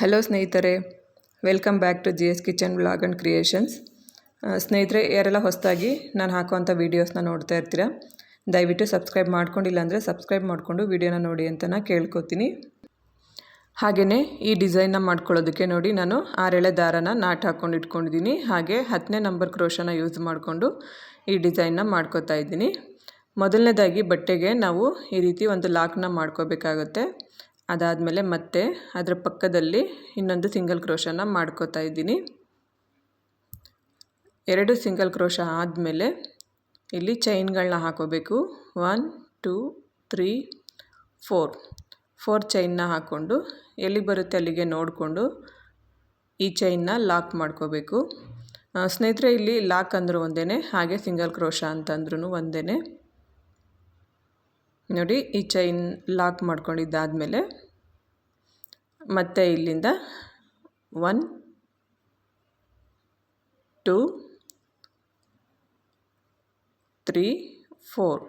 Hello ಸ್ನೇಹಿತರೆ, welcome back to G S kitchen vlog and creations. ಸ್ನೇಹಿತರೆ, ಯಾರೆಲ್ಲ ಹೊಸದಾಗಿ ನಾನು ಹಾಕುವಂಥ ವೀಡಿಯೋಸ್ನ ನೋಡ್ತಾ ಇರ್ತೀರಾ, ದಯವಿಟ್ಟು ಸಬ್ಸ್ಕ್ರೈಬ್ ಮಾಡ್ಕೊಂಡಿಲ್ಲ ಅಂದರೆ ಸಬ್ಸ್ಕ್ರೈಬ್ ಮಾಡಿಕೊಂಡು ವೀಡಿಯೋನ ನೋಡಿ ಅಂತ ನಾನು ಕೇಳ್ಕೊತೀನಿ. ಹಾಗೆಯೇ ಈ ಡಿಸೈನ್ನ ಮಾಡ್ಕೊಳ್ಳೋದಕ್ಕೆ ನೋಡಿ ನಾನು ಆರೆಳೆ ದಾರನ ನಾಟ್ ಹಾಕ್ಕೊಂಡು ಇಟ್ಕೊಂಡಿದ್ದೀನಿ. ಹಾಗೆ ಹತ್ತನೇ ನಂಬರ್ ಕ್ರೋಶನ ಯೂಸ್ ಮಾಡಿಕೊಂಡು ಈ ಡಿಸೈನ್ನ ಮಾಡ್ಕೋತಾ ಇದ್ದೀನಿ. ಮೊದಲನೇದಾಗಿ ಬಟ್ಟೆಗೆ ನಾವು ಈ ರೀತಿ ಒಂದು ಲಾಕ್ನ ಮಾಡ್ಕೋಬೇಕಾಗುತ್ತೆ. ಅದಾದಮೇಲೆ ಮತ್ತೆ ಅದರ ಪಕ್ಕದಲ್ಲಿ ಇನ್ನೊಂದು ಸಿಂಗಲ್ ಕ್ರೋಶನ ಮಾಡ್ಕೋತಾ ಇದ್ದೀನಿ. ಎರಡು ಸಿಂಗಲ್ ಕ್ರೋಶ ಆದಮೇಲೆ ಇಲ್ಲಿ ಚೈನ್ಗಳನ್ನ ಹಾಕೋಬೇಕು. One, two, three, four. Four ಚೈನ್ನ ಹಾಕ್ಕೊಂಡು ಎಲ್ಲಿ ಬರುತ್ತೆ ಅಲ್ಲಿಗೆ ನೋಡಿಕೊಂಡು ಈ ಚೈನ್ನ ಲಾಕ್ ಮಾಡ್ಕೋಬೇಕು. ಸ್ನೇಹಿತರೆ, ಇಲ್ಲಿ ಲಾಕ್ ಅಂದರೂ ಒಂದೇ ಹಾಗೆ ಸಿಂಗಲ್ ಕ್ರೋಶ ಅಂತಂದ್ರೂ ಒಂದೇ ನೋಡಿ ಈ ಚೈನ್ ಲಾಕ್ ಮಾಡ್ಕೊಂಡಿದ್ದಾದಮೇಲೆ ಮತ್ತೆ ಇಲ್ಲಿಂದ ಒನ್ ಟೂ ತ್ರೀ ಫೋರ್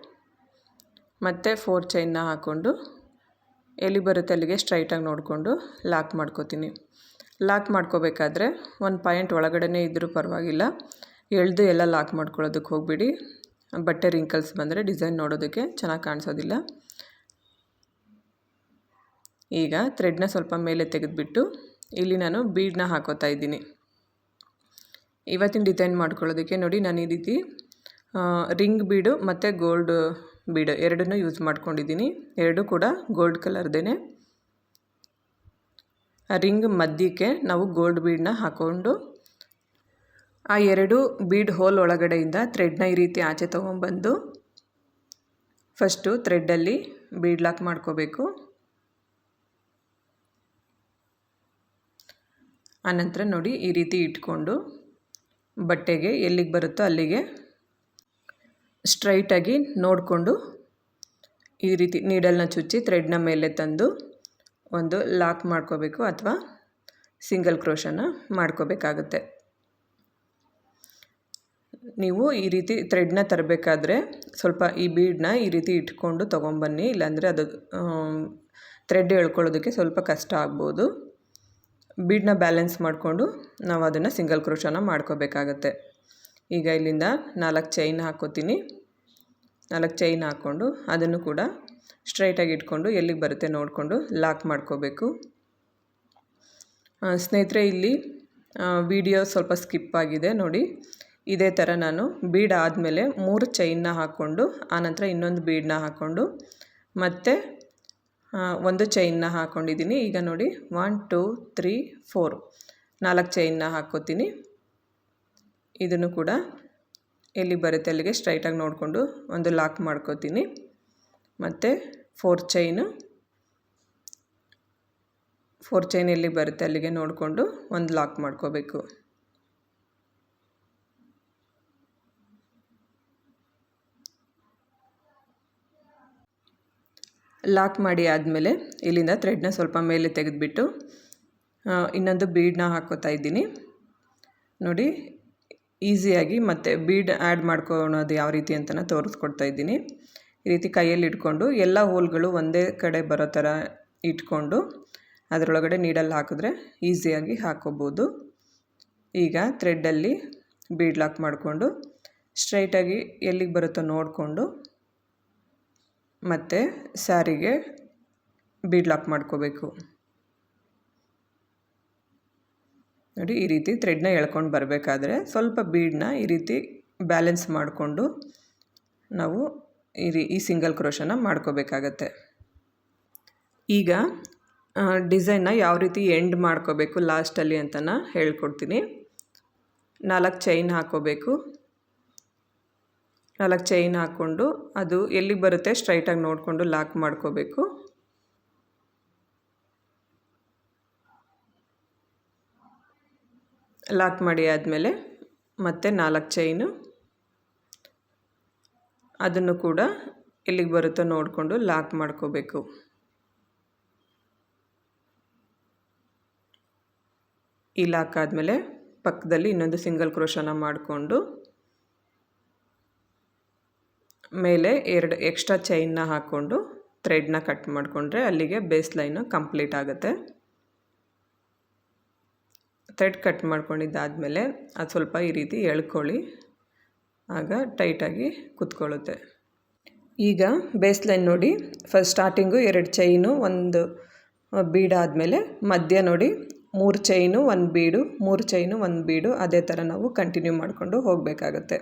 ಮತ್ತು ಫೋರ್ ಚೈನ್ನ ಹಾಕ್ಕೊಂಡು ಎಲ್ಲಿ ಬರುತ್ತೆ ಅಲ್ಲಿಗೆ ಸ್ಟ್ರೈಟಾಗಿ ನೋಡಿಕೊಂಡು ಲಾಕ್ ಮಾಡ್ಕೋತೀನಿ. ಲಾಕ್ ಮಾಡ್ಕೋಬೇಕಾದ್ರೆ ಒಂದು ಪಾಯಿಂಟ್ ಒಳಗಡೆ ಇದ್ದರೂ ಪರವಾಗಿಲ್ಲ. ಎಳೆದು ಎಲ್ಲ ಲಾಕ್ ಮಾಡ್ಕೊಳ್ಳೋದಕ್ಕೆ ಹೋಗ್ಬಿಡಿ. ಬಟ್ಟೆ ರಿಂಕಲ್ಸ್ ಬಂದರೆ ಡಿಸೈನ್ ನೋಡೋದಕ್ಕೆ ಚೆನ್ನಾಗಿ ಕಾಣಿಸೋದಿಲ್ಲ. ಈಗ ಥ್ರೆಡ್ನ ಸ್ವಲ್ಪ ಮೇಲೆ ತೆಗೆದುಬಿಟ್ಟು ಇಲ್ಲಿ ನಾನು ಬೀಡನ್ನ ಹಾಕೋತಾ ಇದ್ದೀನಿ. ಇವತ್ತಿನ ಡಿಸೈನ್ ಮಾಡ್ಕೊಳ್ಳೋದಕ್ಕೆ ನೋಡಿ ನಾನು ಈ ರೀತಿ ರಿಂಗ್ ಬೀಡು ಮತ್ತು ಗೋಲ್ಡ್ ಬೀಡು ಎರಡನ್ನೂ ಯೂಸ್ ಮಾಡ್ಕೊಂಡಿದ್ದೀನಿ. ಎರಡೂ ಕೂಡ ಗೋಲ್ಡ್ ಕಲರ್ದೇ ರಿಂಗ್ ಮಧ್ಯಕ್ಕೆ ನಾವು ಗೋಲ್ಡ್ ಬೀಡನ್ನ ಹಾಕ್ಕೊಂಡು ಆ ಎರಡು ಬೀಡ್ ಹೋಲ್ ಒಳಗಡೆಯಿಂದ ಥ್ರೆಡ್ನ ಈ ರೀತಿ ಆಚೆ ತೊಗೊಂಬಂದು ಫಸ್ಟು ಥ್ರೆಡ್ಡಲ್ಲಿ ಬೀಡ್ ಲಾಕ್ ಮಾಡ್ಕೋಬೇಕು. ಆನಂತರ ನೋಡಿ ಈ ರೀತಿ ಇಟ್ಕೊಂಡು ಬಟ್ಟೆಗೆ ಎಲ್ಲಿಗೆ ಬರುತ್ತೋ ಅಲ್ಲಿಗೆ ಸ್ಟ್ರೈಟಾಗಿ ನೋಡಿಕೊಂಡು ಈ ರೀತಿ ನೀಡಲ್ನ ಚುಚ್ಚಿ ಥ್ರೆಡ್ನ ಮೇಲೆ ತಂದು ಒಂದು ಲಾಕ್ ಮಾಡ್ಕೋಬೇಕು ಅಥವಾ ಸಿಂಗಲ್ ಕ್ರೋಶನ ಮಾಡ್ಕೋಬೇಕಾಗುತ್ತೆ. ನೀವು ಈ ರೀತಿ ಥ್ರೆಡ್ನ ತರಬೇಕಾದ್ರೆ ಸ್ವಲ್ಪ ಈ ಬೀಡನ್ನ ಈ ರೀತಿ ಇಟ್ಕೊಂಡು ತೊಗೊಂಬನ್ನಿ. ಇಲ್ಲಾಂದರೆ ಅದು ಥ್ರೆಡ್ ಎಳ್ಕೊಳ್ಳೋದಕ್ಕೆ ಸ್ವಲ್ಪ ಕಷ್ಟ ಆಗ್ಬೋದು. ಬೀಡನ್ನ ಬ್ಯಾಲೆನ್ಸ್ ಮಾಡಿಕೊಂಡು ನಾವು ಅದನ್ನು ಸಿಂಗಲ್ ಕ್ರೋಶನ ಮಾಡ್ಕೋಬೇಕಾಗತ್ತೆ. ಈಗ ಇಲ್ಲಿಂದ ನಾಲ್ಕು ಚೈನ್ ಹಾಕ್ಕೋತೀನಿ ನಾಲ್ಕು ಚೈನ್ ಹಾಕ್ಕೊಂಡು ಅದನ್ನು ಕೂಡ ಸ್ಟ್ರೈಟಾಗಿ ಇಟ್ಕೊಂಡು ಎಲ್ಲಿಗೆ ಬರುತ್ತೆ ನೋಡಿಕೊಂಡು ಲಾಕ್ ಮಾಡ್ಕೋಬೇಕು. ಸ್ನೇಹಿತರೆ, ಇಲ್ಲಿ ವಿಡಿಯೋ ಸ್ವಲ್ಪ ಸ್ಕಿಪ್ ಆಗಿದೆ. ನೋಡಿ ಇದೇ ಥರ ನಾನು ಬೀಡ್ ಆದಮೇಲೆ ಮೂರು ಚೈನ್ನ ಹಾಕ್ಕೊಂಡು ಆನಂತರ ಇನ್ನೊಂದು ಬೀಡನ್ನ ಹಾಕ್ಕೊಂಡು, ಮತ್ತು ಒಂದು ಚೈನ್ನ ಹಾಕ್ಕೊಂಡಿದ್ದೀನಿ ಈಗ ನೋಡಿ ಒನ್ ಟೂ ತ್ರೀ ಫೋರ್ ನಾಲ್ಕು ಚೈನ್ನ ಹಾಕ್ಕೋತೀನಿ. ಇದನ್ನು ಕೂಡ ಎಲ್ಲಿ ಬರುತ್ತೆ ಅಲ್ಲಿಗೆ ಸ್ಟ್ರೈಟಾಗಿ ನೋಡಿಕೊಂಡು ಒಂದು ಲಾಕ್ ಮಾಡ್ಕೋತೀನಿ. ಮತ್ತು ಫೋರ್ ಚೈನು ಫೋರ್ ಚೈನ್ ಎಲ್ಲಿ ಬರುತ್ತೆ ಅಲ್ಲಿಗೆ ನೋಡಿಕೊಂಡು ಒಂದು ಲಾಕ್ ಮಾಡ್ಕೋಬೇಕು. ಲಾಕ್ ಮಾಡಿ ಆದಮೇಲೆ ಇಲ್ಲಿಂದ ಥ್ರೆಡ್ನ ಸ್ವಲ್ಪ ಮೇಲೆ ತೆಗೆದುಬಿಟ್ಟು ಇನ್ನೊಂದು ಬೀಡನ್ನ ಹಾಕೋತಾ ಇದ್ದೀನಿ. ನೋಡಿ ಈಸಿಯಾಗಿ ಮತ್ತು ಬೀಡ್ ಆ್ಯಡ್ ಮಾಡ್ಕೊಳೋದು ಯಾವ ರೀತಿ ಅಂತ ತೋರಿಸ್ಕೊಡ್ತಾ ಇದ್ದೀನಿ. ಈ ರೀತಿ ಕೈಯಲ್ಲಿ ಇಟ್ಕೊಂಡು ಎಲ್ಲ ಹೋಲ್ಗಳು ಒಂದೇ ಕಡೆ ಬರೋ ಥರ ಇಟ್ಕೊಂಡು ಅದರೊಳಗಡೆ ನೀಡಲ್ಲಿ ಹಾಕಿದ್ರೆ ಈಸಿಯಾಗಿ ಹಾಕೋಬೋದು. ಈಗ ಥ್ರೆಡ್ಡಲ್ಲಿ ಬೀಡ್ ಲಾಕ್ ಮಾಡಿಕೊಂಡು ಸ್ಟ್ರೈಟಾಗಿ ಎಲ್ಲಿಗೆ ಬರುತ್ತೋ ನೋಡಿಕೊಂಡು ಮತ್ತು ಸ್ಯಾರಿಗೆ ಬೀಡ್ ಲಾಕ್ ಮಾಡ್ಕೋಬೇಕು. ನೋಡಿ, ಈ ರೀತಿ ಥ್ರೆಡ್ನ ಎಳ್ಕೊಂಡು ಬರಬೇಕಾದ್ರೆ ಸ್ವಲ್ಪ ಬೀಡನ್ನ ಈ ರೀತಿ ಬ್ಯಾಲೆನ್ಸ್ ಮಾಡಿಕೊಂಡು ನಾವು ಈ ರೀ, ಈ ಸಿಂಗಲ್ ಕ್ರೋಶನ ಮಾಡ್ಕೋಬೇಕಾಗತ್ತೆ. ಈಗ ಡಿಸೈನ್ನ ಯಾವ ರೀತಿ ಎಂಡ್ ಮಾಡ್ಕೋಬೇಕು ಲಾಸ್ಟಲ್ಲಿ ಅಂತನ ಹೇಳ್ಕೊಡ್ತೀನಿ. ನಾಲ್ಕು ಚೈನ್ ಹಾಕ್ಕೋಬೇಕು ನಾಲ್ಕು ಚೈನ್ ಹಾಕ್ಕೊಂಡು ಅದು ಎಲ್ಲಿಗೆ ಬರುತ್ತೆ ಸ್ಟ್ರೈಟಾಗಿ ನೋಡಿಕೊಂಡು ಲಾಕ್ ಮಾಡ್ಕೋಬೇಕು. ಲಾಕ್ ಮಾಡಿ ಆದಮೇಲೆ ಮತ್ತೆ ನಾಲ್ಕು ಚೈನು ಅದನ್ನು ಕೂಡ ಎಲ್ಲಿಗೆ ಬರುತ್ತೋ ನೋಡಿಕೊಂಡು ಲಾಕ್ ಮಾಡ್ಕೋಬೇಕು. ಈ ಲಾಕ್ ಆದಮೇಲೆ ಪಕ್ಕದಲ್ಲಿ ಇನ್ನೊಂದು ಸಿಂಗಲ್ ಕ್ರೋಶನ ಮಾಡಿಕೊಂಡು ಮೇಲೆ ಎರಡು ಎಕ್ಸ್ಟ್ರಾ ಚೈನ್ನ ಹಾಕ್ಕೊಂಡು ಥ್ರೆಡ್ನ ಕಟ್ ಮಾಡಿಕೊಂಡ್ರೆ ಅಲ್ಲಿಗೆ ಬೇಸ್ ಲೈನು ಕಂಪ್ಲೀಟ್ ಆಗುತ್ತೆ. ಥ್ರೆಡ್ ಕಟ್ ಮಾಡ್ಕೊಂಡಿದ್ದಾದಮೇಲೆ ಅದು ಸ್ವಲ್ಪ ಈ ರೀತಿ ಎಳ್ಕೊಳ್ಳಿ. ಆಗ ಟೈಟಾಗಿ ಕುತ್ಕೊಳ್ಳುತ್ತೆ. ಈಗ ಬೇಸ್ ಲೈನ್ ನೋಡಿ ಫಸ್ಟ್ ಸ್ಟಾರ್ಟಿಂಗು ಎರಡು ಚೈನು ಒಂದು ಬೀಡಾದಮೇಲೆ ಮಧ್ಯ ನೋಡಿ, ಮೂರು ಚೈನು ಒಂದು ಬೀಡು ಮೂರು ಚೈನು ಒಂದು ಬೀಡು ಅದೇ ಥರ ನಾವು ಕಂಟಿನ್ಯೂ ಮಾಡಿಕೊಂಡು ಹೋಗಬೇಕಾಗತ್ತೆ.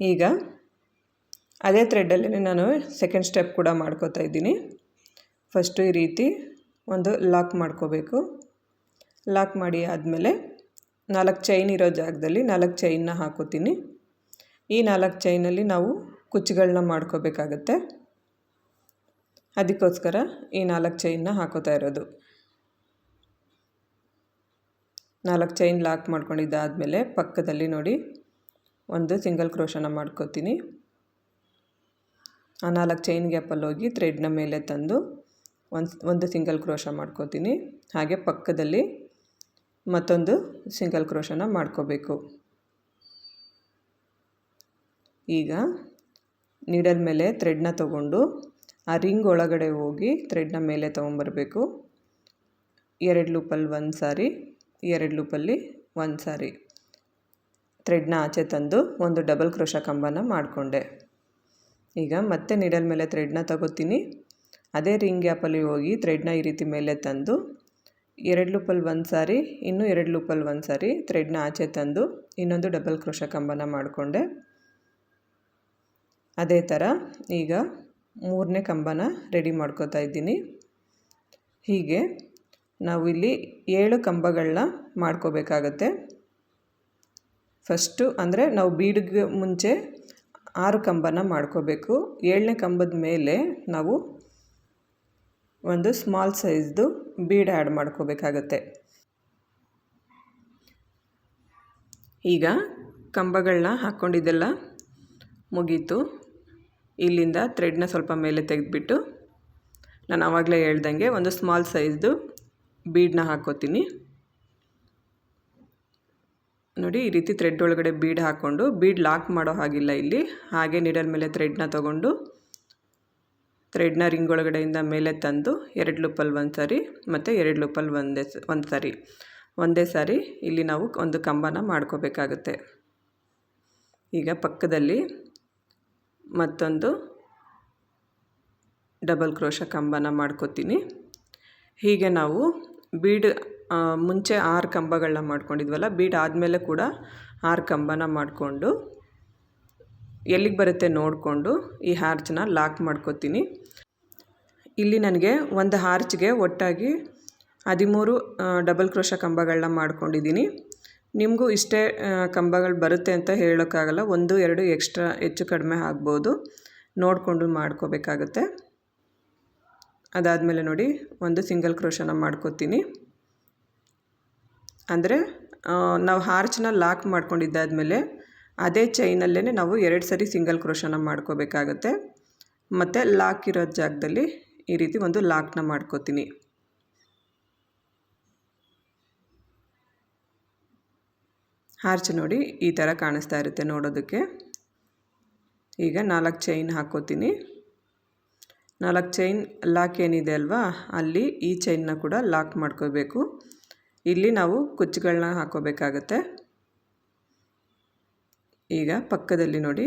ಈಗ ಅದೇ ಥ್ರೆಡ್ಡಲ್ಲಿ ನಾನು ಸೆಕೆಂಡ್ ಸ್ಟೆಪ್ ಕೂಡ ಮಾಡ್ಕೋತಾ ಇದ್ದೀನಿ. ಫಸ್ಟು ಈ ರೀತಿ ಒಂದು ಲಾಕ್ ಮಾಡ್ಕೋಬೇಕು. ಲಾಕ್ ಮಾಡಿ ಆದಮೇಲೆ ನಾಲ್ಕು ಚೈನ್ ಇರೋ ಜಾಗದಲ್ಲಿ ನಾಲ್ಕು ಚೈನ್ನ ಹಾಕೋತೀನಿ. ಈ ನಾಲ್ಕು ಚೈನಲ್ಲಿ ನಾವು ಕುಚ್ಚುಗಳನ್ನ ಮಾಡ್ಕೋಬೇಕಾಗತ್ತೆ. ಅದಕ್ಕೋಸ್ಕರ ಈ ನಾಲ್ಕು ಚೈನ್ನ ಹಾಕೋತಾ ಇರೋದು. ನಾಲ್ಕು ಚೈನ್ ಲಾಕ್ ಮಾಡ್ಕೊಂಡಿದ್ದಾದಮೇಲೆ ಪಕ್ಕದಲ್ಲಿ ನೋಡಿ ಒಂದು ಸಿಂಗಲ್ ಕ್ರೋಶನ ಮಾಡ್ಕೋತೀನಿ. ಆ ನಾಲ್ಕು ಚೈನ್ ಗ್ಯಾಪಲ್ಲಿ ಹೋಗಿ ಥ್ರೆಡ್ನ ಮೇಲೆ ತಂದು ಒಂದು ಒಂದು ಸಿಂಗಲ್ ಕ್ರೋಶ ಮಾಡ್ಕೋತೀನಿ. ಹಾಗೆ ಪಕ್ಕದಲ್ಲಿ ಮತ್ತೊಂದು ಸಿಂಗಲ್ ಕ್ರೋಶನ ಮಾಡ್ಕೋಬೇಕು. ಈಗ ನೀಡಲ್ ಮೇಲೆ ಥ್ರೆಡ್ನ ತಗೊಂಡು ಆ ರಿಂಗ್ ಒಳಗಡೆ ಹೋಗಿ ಥ್ರೆಡ್ನ ಮೇಲೆ ತೊಗೊಂಬರ್ಬೇಕು. ಎರಡು ಲೂಪಲ್ಲಿ ಒಂದು ಸಾರಿ, ಎರಡು ಲೂಪಲ್ಲಿ ಒಂದು ಸಾರಿ. ಥ್ರೆಡ್ನ ಆಚೆ ತಂದು ಒಂದು ಡಬಲ್ ಕ್ರೋಶ ಕಂಬನ ಮಾಡಿಕೊಂಡೆ. ಈಗ ಮತ್ತೆ ನೀಡಲ್ ಮೇಲೆ ಥ್ರೆಡ್ನ ತಗೋತೀನಿ. ಅದೇ ರಿಂಗ್ ಗ್ಯಾಪಲ್ಲಿ ಹೋಗಿ ಥ್ರೆಡ್ನ ಈ ರೀತಿ ಮೇಲೆ ತಂದು, ಎರಡು ಲೂಪಲ್ಲಿ ಒಂದು ಸಾರಿ, ಇನ್ನೂ ಎರಡು ಲೂಪಲ್ಲಿ ಒಂದು ಸಾರಿ ಥ್ರೆಡ್ನ ಆಚೆ ತಂದು, ಇನ್ನೊಂದು ಡಬಲ್ ಕ್ರೋಶ ಕಂಬನ ಮಾಡಿಕೊಂಡೆ. ಅದೇ ಥರ ಈಗ ಮೂರನೇ ಕಂಬನ ರೆಡಿ ಮಾಡ್ಕೋತಾ ಇದ್ದೀನಿ. ಹೀಗೆ ನಾವು ಇಲ್ಲಿ ಏಳು ಕಂಬಗಳನ್ನ ಮಾಡ್ಕೋಬೇಕಾಗತ್ತೆ. ಫಸ್ಟು ಅಂದರೆ ನಾವು ಬೀಡಿಗೆ ಮುಂಚೆ ಆರು ಕಂಬನ ಮಾಡ್ಕೋಬೇಕು. ಏಳನೇ ಕಂಬದ ಮೇಲೆ ನಾವು ಒಂದು ಸ್ಮಾಲ್ ಸೈಜ್ದು ಬೀಡ್ ಆ್ಯಡ್ ಮಾಡ್ಕೋಬೇಕಾಗತ್ತೆ. ಈಗ ಕಂಬಗಳನ್ನ ಹಾಕ್ಕೊಂಡಿದ್ದೆಲ್ಲ ಮುಗೀತು. ಇಲ್ಲಿಂದ ಥ್ರೆಡ್ನ ಸ್ವಲ್ಪ ಮೇಲೆ ತೆಗೆದುಬಿಟ್ಟು, ನಾನು ಆವಾಗಲೇ ಹೇಳ್ದಂಗೆ ಒಂದು ಸ್ಮಾಲ್ ಸೈಜ್ದು ಬೀಡನ್ನ ಹಾಕ್ಕೋತೀನಿ ನೋಡಿ, ಈ ರೀತಿ ಥ್ರೆಡ್ ಒಳಗಡೆ ಬೀಡ್ ಹಾಕ್ಕೊಂಡು ಬೀಡ್ ಲಾಕ್ ಮಾಡೋ ಹಾಗಿಲ್ಲ ಇಲ್ಲಿ. ಹಾಗೆ ನೀಡಲ್ ಮೇಲೆ ಥ್ರೆಡ್ನ ತೊಗೊಂಡು ಥ್ರೆಡ್ನ ರಿಂಗ್ ಒಳಗಡೆಯಿಂದ ಮೇಲೆ ತಂದು, ಎರಡು ಲೂಪಲ್ಲಿ ಒಂದು ಸಾರಿ, ಮತ್ತು ಎರಡು ಲೂಪಲ್ಲಿ ಒಂದೇ ಒಂದು ಸಾರಿ. ಒಂದೇ ಸಾರಿ ಇಲ್ಲಿ ನಾವು ಒಂದು ಕಂಬನ ಮಾಡ್ಕೋಬೇಕಾಗುತ್ತೆ. ಈಗ ಪಕ್ಕದಲ್ಲಿ ಮತ್ತೊಂದು ಡಬಲ್ ಕ್ರೋಶ ಕಂಬನ ಮಾಡ್ಕೋತೀನಿ. ಹೀಗೆ ನಾವು ಬೀಡ್ ಮುಂಚೆ ಆರು ಕಂಬಗಳನ್ನ ಮಾಡ್ಕೊಂಡಿದ್ವಲ್ಲ, ಬೀಡ್ ಆದಮೇಲೆ ಕೂಡ ಆರು ಕಂಬನ ಮಾಡಿಕೊಂಡು ಎಲ್ಲಿಗೆ ಬರುತ್ತೆ ನೋಡಿಕೊಂಡು ಈ ಹಾರ್ಚನ್ನ ಲಾಕ್ ಮಾಡ್ಕೋತೀನಿ. ಇಲ್ಲಿ ನನಗೆ ಒಂದು ಹಾರ್ಚ್ಗೆ ಒಟ್ಟಾಗಿ ಹದಿಮೂರು ಡಬಲ್ ಕ್ರೋಶ ಕಂಬಗಳನ್ನ ಮಾಡ್ಕೊಂಡಿದ್ದೀನಿ ನಿಮಗೂ ಇಷ್ಟೇ ಕಂಬಗಳು ಬರುತ್ತೆ ಅಂತ ಹೇಳೋಕ್ಕಾಗಲ್ಲ, ಒಂದು, ಎರಡು ಎಕ್ಸ್ಟ್ರಾ ಹೆಚ್ಚು ಕಡಿಮೆ ಆಗ್ಬೋದು. ನೋಡಿಕೊಂಡು ಮಾಡ್ಕೋಬೇಕಾಗತ್ತೆ. ಅದಾದಮೇಲೆ ನೋಡಿ, ಒಂದು ಸಿಂಗಲ್ ಕ್ರೋಶನ ಮಾಡ್ಕೋತೀನಿ. ಅಂದರೆ ನಾವು ಹಾರ್ಚನ್ನ ಲಾಕ್ ಮಾಡ್ಕೊಂಡಿದ್ದಾದಮೇಲೆ ಅದೇ ಚೈನಲ್ಲೇ ನಾವು ಎರಡು ಸರಿ ಸಿಂಗಲ್ ಕ್ರೋಶನ ಮಾಡ್ಕೋಬೇಕಾಗತ್ತೆ. ಮತ್ತು ಲಾಕ್ ಇರೋ ಜಾಗದಲ್ಲಿ ಈ ರೀತಿ ಒಂದು ಲಾಕ್ನ ಮಾಡ್ಕೋತೀನಿ. ಹಾರ್ಚ್ ನೋಡಿ ಈ ಥರ ಕಾಣಿಸ್ತಾ ಇರುತ್ತೆ ನೋಡೋದಕ್ಕೆ. ಈಗ ನಾಲ್ಕು ಚೈನ್ ಹಾಕ್ಕೋತೀನಿ ನಾಲ್ಕು ಚೈನ್ ಲಾಕ್ ಏನಿದೆ ಅಲ್ವಾ, ಅಲ್ಲಿ ಈ ಚೈನ್ನ ಕೂಡ ಲಾಕ್ ಮಾಡ್ಕೋಬೇಕು. ಇಲ್ಲಿ ನಾವು ಕುಚ್ಚುಗಳನ್ನ ಹಾಕೋಬೇಕಾಗತ್ತೆ. ಈಗ ಪಕ್ಕದಲ್ಲಿ ನೋಡಿ,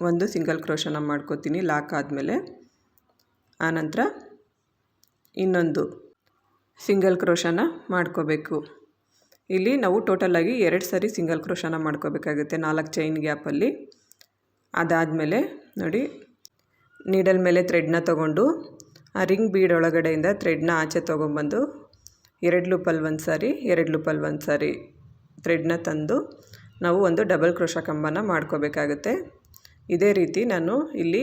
ಒಂದು ಸಿಂಗಲ್ ಕ್ರೋಶನ ಮಾಡ್ಕೋತೀನಿ, ಲಾಕ್ ಆದಮೇಲೆ. ಆನಂತರ ಇನ್ನೊಂದು ಸಿಂಗಲ್ ಕ್ರೋಶನ ಮಾಡ್ಕೋಬೇಕು. ಇಲ್ಲಿ ನಾವು ಟೋಟಲಾಗಿ ಎರಡು ಸರಿ ಸಿಂಗಲ್ ಕ್ರೋಶನ ಮಾಡ್ಕೋಬೇಕಾಗುತ್ತೆ, ನಾಲ್ಕು ಚೈನ್ ಗ್ಯಾಪಲ್ಲಿ. ಅದಾದಮೇಲೆ ನೋಡಿ, ನೀಡಲ್ ಮೇಲೆ ಥ್ರೆಡ್ನ ತೊಗೊಂಡು, ಆ ರಿಂಗ್ ಬೀಡ್ ಒಳಗಡೆಯಿಂದ ಥ್ರೆಡ್ನ ಆಚೆ ತೊಗೊಂಬಂದು ಎರಡು ಲೂಪಲ್ಲಿ ಒಂದು ಸಾರಿ, ಎರಡು ಲೂಪಲ್ಲಿ ಒಂದು ಸಾರಿ ಥ್ರೆಡ್ನ ತಂದು ನಾವು ಒಂದು ಡಬಲ್ ಕ್ರೋಶ ಕಂಬನ ಮಾಡ್ಕೋಬೇಕಾಗುತ್ತೆ. ಇದೇ ರೀತಿ ನಾನು ಇಲ್ಲಿ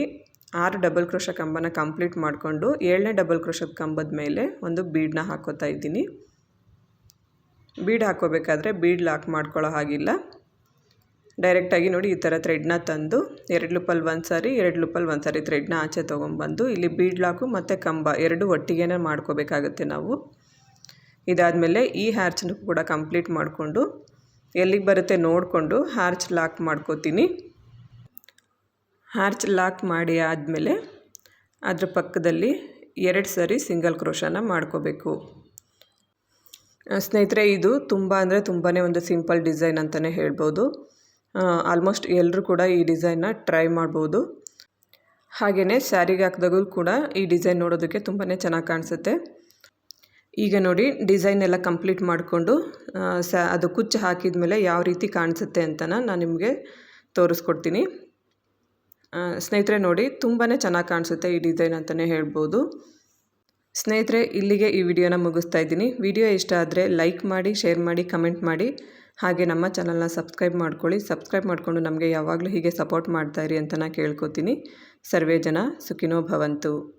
ಆರು ಡಬಲ್ ಕ್ರೋಶ ಕಂಬನ ಕಂಪ್ಲೀಟ್ ಮಾಡಿಕೊಂಡು ಏಳನೇ ಡಬಲ್ ಕ್ರೋಶದ ಕಂಬದ ಮೇಲೆ ಒಂದು ಬೀಡನ್ನ ಹಾಕೋತಾ ಇದ್ದೀನಿ. ಬೀಡ್ ಹಾಕೋಬೇಕಾದ್ರೆ ಬೀಡ್ ಲಾಕ್ ಮಾಡ್ಕೊಳ್ಳೋ ಹಾಗಿಲ್ಲ. ಡೈರೆಕ್ಟಾಗಿ ನೋಡಿ ಈ ಥರ ಥ್ರೆಡ್ನ ತಂದು ಎರಡು ಲೂಪಲ್ಲಿ ಒಂದು ಸಾರಿ, ಎರಡು ಲೂಪಲ್ಲಿ ಒಂದು ಸಾರಿ ಥ್ರೆಡ್ನ ಆಚೆ ತೊಗೊಂಬಂದು ಇಲ್ಲಿ ಬೀಡ್ ಲಾಕು ಮತ್ತು ಕಂಬ ಎರಡು ಒಟ್ಟಿಗೆ ಮಾಡ್ಕೋಬೇಕಾಗುತ್ತೆ ನಾವು. ಇದಾದಮೇಲೆ ಈ ಹ್ಯಾರ್ಚನ್ನು ಕೂಡ ಕಂಪ್ಲೀಟ್ ಮಾಡಿಕೊಂಡು ಎಲ್ಲಿಗೆ ಬರುತ್ತೆ ನೋಡಿಕೊಂಡು ಹ್ಯಾರ್ಚ್ ಲಾಕ್ ಮಾಡ್ಕೋತೀನಿ. ಹ್ಯಾರ್ಚ್ ಲಾಕ್ ಮಾಡಿ ಆದಮೇಲೆ ಅದರ ಪಕ್ಕದಲ್ಲಿ ಎರಡು ಸರಿ ಸಿಂಗಲ್ ಕ್ರೋಶನ ಮಾಡ್ಕೋಬೇಕು. ಸ್ನೇಹಿತರೆ, ಇದು ತುಂಬ ಅಂದರೆ ತುಂಬಾ ಒಂದು ಸಿಂಪಲ್ ಡಿಸೈನ್ ಅಂತಲೇ ಹೇಳ್ಬೋದು. ಆಲ್ಮೋಸ್ಟ್ ಎಲ್ಲರೂ ಕೂಡ ಈ ಡಿಸೈನ್ನ ಟ್ರೈ ಮಾಡ್ಬೋದು. ಹಾಗೆಯೇ ಸ್ಯಾರಿಗೆ ಹಾಕಿದಾಗಲೂ ಕೂಡ ಈ ಡಿಸೈನ್ ನೋಡೋದಕ್ಕೆ ತುಂಬಾ ಚೆನ್ನಾಗಿ ಕಾಣಿಸುತ್ತೆ. ಈಗ ನೋಡಿ ಡಿಸೈನ್ ಎಲ್ಲ ಕಂಪ್ಲೀಟ್ ಮಾಡಿಕೊಂಡು ಸ, ಅದು ಕುಚ್ಚು ಹಾಕಿದ ಮೇಲೆ ಯಾವ ರೀತಿ ಕಾಣಿಸುತ್ತೆ ಅಂತ ನಾನು ನಿಮಗೆ ತೋರಿಸ್ಕೊಡ್ತೀನಿ. ಸ್ನೇಹಿತರೆ ನೋಡಿ ತುಂಬಾ ಚೆನ್ನಾಗಿ ಕಾಣಿಸುತ್ತೆ ಈ ಡಿಸೈನ್ ಅಂತಲೇ ಹೇಳ್ಬೋದು. ಸ್ನೇಹಿತರೆ, ಇಲ್ಲಿಗೆ ಈ ವಿಡಿಯೋನ ಮುಗಿಸ್ತಾ ಇದ್ದೀನಿ. ವಿಡಿಯೋ ಇಷ್ಟ ಆದರೆ ಲೈಕ್ ಮಾಡಿ, ಶೇರ್ ಮಾಡಿ, ಕಮೆಂಟ್ ಮಾಡಿ. ಹಾಗೆ ನಮ್ಮ ಚಾನಲ್ನ ಸಬ್ಸ್ಕ್ರೈಬ್ ಮಾಡ್ಕೊಳ್ಳಿ. ಸಬ್ಸ್ಕ್ರೈಬ್ ಮಾಡಿಕೊಂಡು ನಮಗೆ ಯಾವಾಗಲೂ ಹೀಗೆ ಸಪೋರ್ಟ್ ಮಾಡ್ತಾಯಿರಿ ಅಂತ ನಾನು ಕೇಳ್ಕೊತೀನಿ. ಸರ್ವೇ ಜನ ಸುಖಿನೋ ಭವಂತು.